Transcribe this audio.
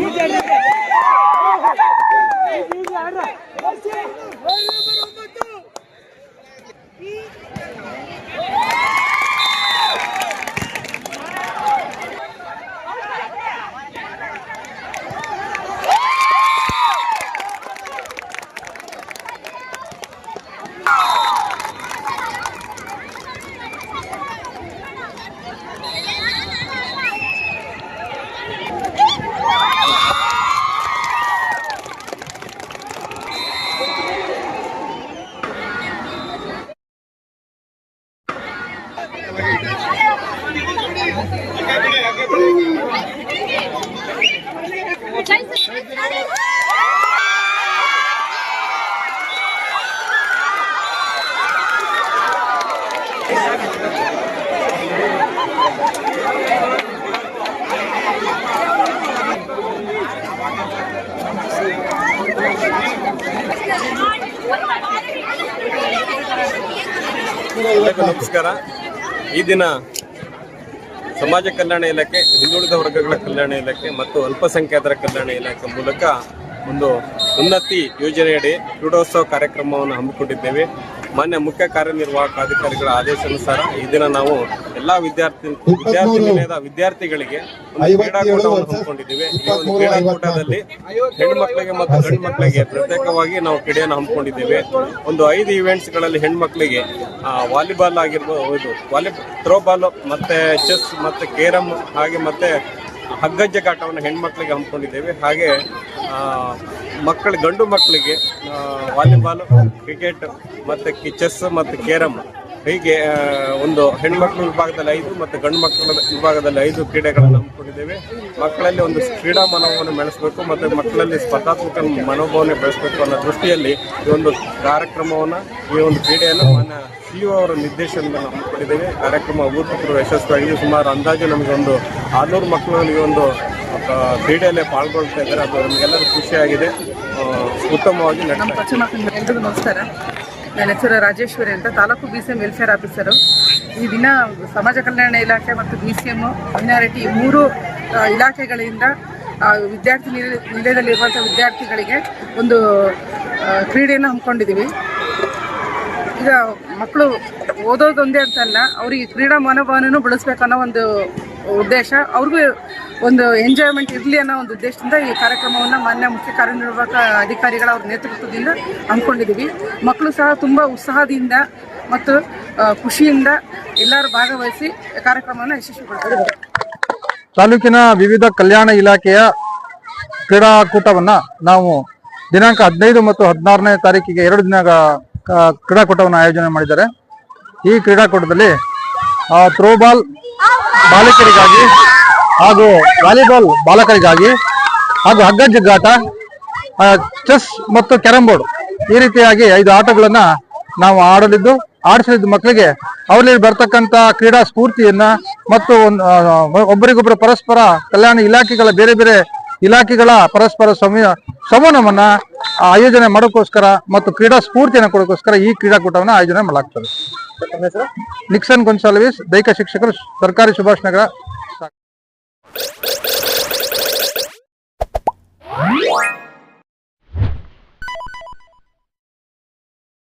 ಹೀಗೆ ನಮಸ್ಕಾರ. ಈ ದಿನ ಸಮಾಜ ಕಲ್ಯಾಣ ಇಲಾಖೆ, ಹಿಂದುಳಿದ ವರ್ಗಗಳ ಕಲ್ಯಾಣ ಇಲಾಖೆ ಮತ್ತು ಅಲ್ಪಸಂಖ್ಯಾತರ ಕಲ್ಯಾಣ ಇಲಾಖೆ ಮೂಲಕ ಒಂದು ಉನ್ನತಿ ಯೋಜನೆಯಡಿ ಕ್ರೀಡೋತ್ಸವ ಕಾರ್ಯಕ್ರಮವನ್ನು ಹಮ್ಮಿಕೊಂಡಿದ್ದೇವೆ. ಮಾನ್ಯ ಮುಖ್ಯ ಕಾರ್ಯನಿರ್ವಾಹಕ ಅಧಿಕಾರಿಗಳ ಆದೇಶಾನುಸಾರ ಈ ದಿನ ನಾವು ಎಲ್ಲಾ ವಿದ್ಯಾರ್ಥಿ ವಿದ್ಯಾರ್ಥಿ ನಿಲಯದ ವಿದ್ಯಾರ್ಥಿಗಳಿಗೆ ಒಂದು ಕ್ರೀಡಾಕೂಟವನ್ನು ಹಮ್ಮಿಕೊಂಡಿದ್ದೇವೆ. ಈ ಒಂದು ಕ್ರೀಡಾಕೂಟದಲ್ಲಿ ಹೆಣ್ಮಕ್ಳಿಗೆ ಮತ್ತು ಗಂಡು ಮಕ್ಕಳಿಗೆ ಪ್ರತ್ಯೇಕವಾಗಿ ನಾವು ಕ್ರೀಡೆಯನ್ನು ಹಮ್ಮಿಕೊಂಡಿದ್ದೇವೆ. ಒಂದು ಐದು ಇವೆಂಟ್ಸ್ಗಳಲ್ಲಿ ಹೆಣ್ಮಕ್ಳಿಗೆ ವಾಲಿಬಾಲ್ ಆಗಿರ್ಬೋದು ವಾಲಿ ಥ್ರೋಬಾಲ್ ಮತ್ತೆ ಚೆಸ್ ಮತ್ತೆ ಕೇರಮ್ ಹಾಗೆ ಮತ್ತೆ ಹಗ್ಗಜ್ಜಗಾಟವನ್ನು ಹೆಣ್ಮಕ್ಳಿಗೆ ಹಮ್ಮಿಕೊಂಡಿದ್ದೇವೆ. ಹಾಗೆ ಮಕ್ಕಳು ಗಂಡು ಮಕ್ಕಳಿಗೆ ವಾಲಿಬಾಲ್ ಕ್ರಿಕೆಟ್ ಮತ್ತು ಚೆಸ್ ಮತ್ತು ಕೇರಮ್ ಹೀಗೆ ಒಂದು ಹೆಣ್ಮಕ್ಳ ವಿಭಾಗದಲ್ಲಿ ಐದು ಮತ್ತು ಗಂಡು ಮಕ್ಕಳ ವಿಭಾಗದಲ್ಲಿ ಐದು ಕ್ರೀಡೆಗಳನ್ನು ಹಮ್ಮಿಕೊಂಡಿದ್ದೇವೆ. ಮಕ್ಕಳಲ್ಲಿ ಒಂದು ಕ್ರೀಡಾ ಮನೋಭಾವನೆ ಬೆಳೆಸಬೇಕು ಮತ್ತು ಮಕ್ಕಳಲ್ಲಿ ಸ್ಪರ್ಧಾತ್ಮಕ ಮನೋಭಾವನೆ ಬೆಳೆಸಬೇಕು ಅನ್ನೋ ದೃಷ್ಟಿಯಲ್ಲಿ ಈ ಒಂದು ಕಾರ್ಯಕ್ರಮವನ್ನು, ಈ ಒಂದು ಕ್ರೀಡೆಯನ್ನು ಮಾನ್ಯ ಯು ಅವರ ನಿರ್ದೇಶನದಲ್ಲಿ ನಾವು ಹಮ್ಮಿಕೊಂಡಿದ್ದೇವೆ. ಕಾರ್ಯಕ್ರಮ ಅಭೂತಪೂರ್ವ ಯಶಸ್ವಿಯಾಗಿದೆ ಸುಮಾರು ಅಂದಾಜು ನಮಗೆ ಒಂದು ಆರುನೂರು ಮಕ್ಕಳು ಈ ಒಂದು ಕ್ರೀಡೆಯಲ್ಲೇ ಪಾಲ್ಗೊಳ್ತಾ ಇದ್ದಾರೆ. ಅದು ನಮಗೆಲ್ಲರೂ ಖುಷಿಯಾಗಿದೆ. ಉತ್ತಮವಾಗಿ ನಡೀತಾ ನಮಸ್ಕಾರ. ನನ್ನ ಹೆಸರು ರಾಜೇಶ್ವರಿ ಅಂತ, taluk B C M welfare officer ಈ ದಿನ ಸಮಾಜ ಕಲ್ಯಾಣ ಇಲಾಖೆ ಮತ್ತು ಬಿ ಸಿ ಎಂ ಮೈನಾರಿಟಿ ಮೂರು ಇಲಾಖೆಗಳಿಂದ ವಿದ್ಯಾರ್ಥಿ ನಿಲ- ನಿಲಯದಲ್ಲಿರುವಂಥ ವಿದ್ಯಾರ್ಥಿಗಳಿಗೆ ಒಂದು ಕ್ರೀಡೆಯನ್ನು ಹಮ್ಮಿಕೊಂಡಿದ್ದೀವಿ. ಈಗ ಮಕ್ಕಳು ಓದೋದೊಂದೇ ಅಂತಲ್ಲ, ಅವ್ರಿಗೆ ಕ್ರೀಡಾ ಮನೋಭಾವನೂ ಬೆಳೆಸ್ಬೇಕನ್ನೋ ಒಂದು ಉದ್ದೇಶ. ಅವ್ರಿಗೂ ಒಂದು ಎಂಜಾಯ್ಮೆಂಟ್ ಇರಲಿ ಅನ್ನೋ ಒಂದು ಉದ್ದೇಶದಿಂದ ಈ ಕಾರ್ಯಕ್ರಮವನ್ನು ಮಾನ್ಯ ಮುಖ್ಯ ಕಾರ್ಯನಿರ್ವಾಹಕ ಅಧಿಕಾರಿಗಳ ಅವ್ರ ನೇತೃತ್ವದಿಂದ ಹಮ್ಮಿಕೊಂಡಿದ್ದೀವಿ. ಮಕ್ಕಳು ಸಹ ತುಂಬ ಉತ್ಸಾಹದಿಂದ ಮತ್ತು ಖುಷಿಯಿಂದ ಎಲ್ಲರೂ ಭಾಗವಹಿಸಿ ಕಾರ್ಯಕ್ರಮವನ್ನು ಯಶಸ್ವಿಗೊಳಿಸಿದ್ದಾರೆ. ತಾಲೂಕಿನ ವಿವಿಧ ಕಲ್ಯಾಣ ಇಲಾಖೆಯ ಕ್ರೀಡಾಕೂಟವನ್ನ ನಾವು ದಿನಾಂಕ ಹದಿನೈದು ಮತ್ತು ಹದಿನಾರನೇ ತಾರೀಕಿಗೆ ಎರಡು ದಿನ ಕ್ರೀಡಾಕೂಟವನ್ನು ಆಯೋಜನೆ ಮಾಡಿದ್ದಾರೆ. ಈ ಕ್ರೀಡಾಕೂಟದಲ್ಲಿ ಥ್ರೋಬಾಲ್ ಬಾಲಕರಿಗಾಗಿ ಹಾಗೂ ವಾಲಿಬಾಲ್ ಬಾಲಕರಿಗಾಗಿ ಹಾಗೂ ಹಗ್ಗ ಜಿಗ್ಗಾಟ ಚೆಸ್ ಮತ್ತು ಕ್ಯಾರಂ ಬೋರ್ಡ್ ಈ ರೀತಿಯಾಗಿ ಐದು ಆಟಗಳನ್ನ ನಾವು ಆಡಲಿದ್ದು, ಆಡಿಸಲಿದ್ದು ಮಕ್ಕಳಿಗೆ ಅವರಲ್ಲಿ ಬರ್ತಕ್ಕಂಥ ಕ್ರೀಡಾ ಸ್ಫೂರ್ತಿಯನ್ನ ಮತ್ತು ಒಬ್ಬರಿಗೊಬ್ಬರು ಪರಸ್ಪರ ಕಲ್ಯಾಣ ಇಲಾಖೆಗಳ ಬೇರೆ ಬೇರೆ ಇಲಾಖೆಗಳ ಪರಸ್ಪರ ಸಮಯ ಸಂವಹನವನ್ನ ಆಯೋಜನೆ ಮಾಡೋಕ್ಕೋಸ್ಕರ ಮತ್ತು ಕ್ರೀಡಾ ಸ್ಫೂರ್ತಿಯನ್ನು ಕೊಡೋಕ್ಕೋಸ್ಕರ ಈ ಕ್ರೀಡಾಕೂಟವನ್ನು ಆಯೋಜನೆ ಮಾಡಲಾಗ್ತದೆ. ನಿಕ್ಸನ್ ಗೊಂಸಾಲ್ವಿಸ್, ದೈಹಿಕ ಶಿಕ್ಷಕರು, ಸರ್ಕಾರಿ ಸುಭಾಷ್ ನಗರ